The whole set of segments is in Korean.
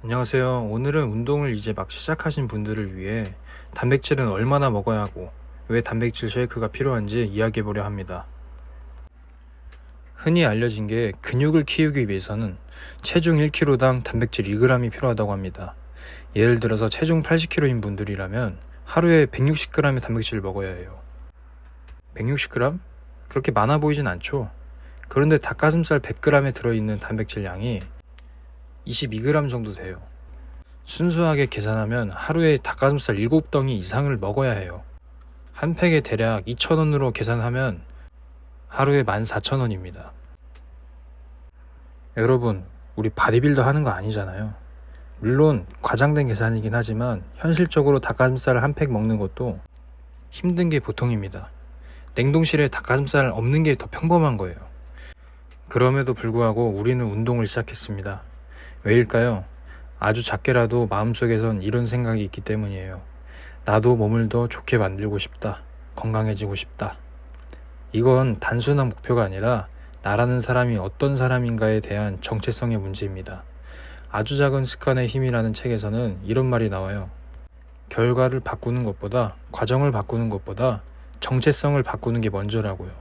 안녕하세요. 오늘은 운동을 이제 막 시작하신 분들을 위해 단백질은 얼마나 먹어야 하고 왜 단백질 쉐이크가 필요한지 이야기해 보려 합니다. 흔히 알려진 게 근육을 키우기 위해서는 체중 1kg당 단백질 2g이 필요하다고 합니다. 예를 들어서 체중 80kg인 분들이라면 하루에 160g의 단백질을 먹어야 해요. 160g? 그렇게 많아 보이진 않죠? 그런데 닭가슴살 100g에 들어있는 단백질 양이 22g 정도 돼요. 순수하게 계산하면 하루에 닭가슴살 7덩이 이상을 먹어야 해요. 한 팩에 대략 2,000원으로 계산하면 하루에 14,000원입니다. 여러분, 우리 바디빌더 하는 거 아니잖아요. 물론 과장된 계산이긴 하지만 현실적으로 닭가슴살을 한 팩 먹는 것도 힘든 게 보통입니다. 냉동실에 닭가슴살 없는 게 더 평범한 거예요. 그럼에도 불구하고 우리는 운동을 시작했습니다. 왜일까요? 아주 작게라도 마음속에선 이런 생각이 있기 때문이에요. 나도 몸을 더 좋게 만들고 싶다. 건강해지고 싶다. 이건 단순한 목표가 아니라 나라는 사람이 어떤 사람인가에 대한 정체성의 문제입니다. 아주 작은 습관의 힘이라는 책에서는 이런 말이 나와요. 결과를 바꾸는 것보다 과정을 바꾸는 것보다 정체성을 바꾸는 게 먼저라고요.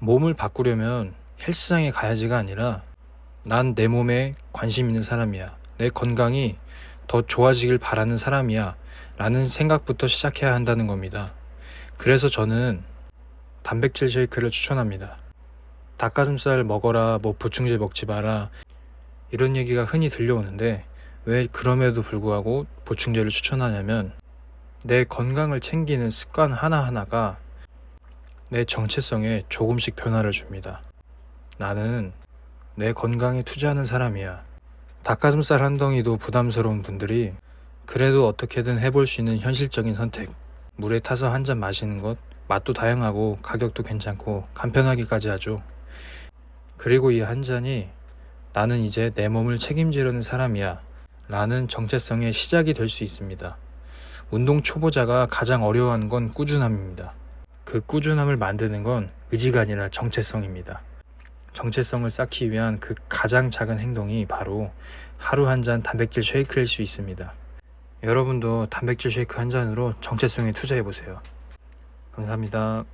몸을 바꾸려면 헬스장에 가야지가 아니라 난 내 몸에 관심 있는 사람이야. 내 건강이 더 좋아지길 바라는 사람이야. 라는 생각부터 시작해야 한다는 겁니다. 그래서 저는 단백질 쉐이크를 추천합니다. 닭가슴살 먹어라, 뭐 보충제 먹지 마라. 이런 얘기가 흔히 들려오는데 왜 그럼에도 불구하고 보충제를 추천하냐면 내 건강을 챙기는 습관 하나하나가 내 정체성에 조금씩 변화를 줍니다. 나는 내 건강에 투자하는 사람이야. 닭가슴살 한 덩이도 부담스러운 분들이 그래도 어떻게든 해볼 수 있는 현실적인 선택. 물에 타서 한 잔 마시는 것, 맛도 다양하고 가격도 괜찮고 간편하기까지 하죠. 그리고 이 한 잔이 나는 이제 내 몸을 책임지려는 사람이야. 라는 정체성의 시작이 될 수 있습니다. 운동 초보자가 가장 어려워하는 건 꾸준함입니다. 그 꾸준함을 만드는 건 의지가 아니라 정체성입니다. 정체성을 쌓기 위한 그 가장 작은 행동이 바로 하루 한 잔 단백질 쉐이크일 수 있습니다. 여러분도 단백질 쉐이크 한 잔으로 정체성에 투자해 보세요. 감사합니다.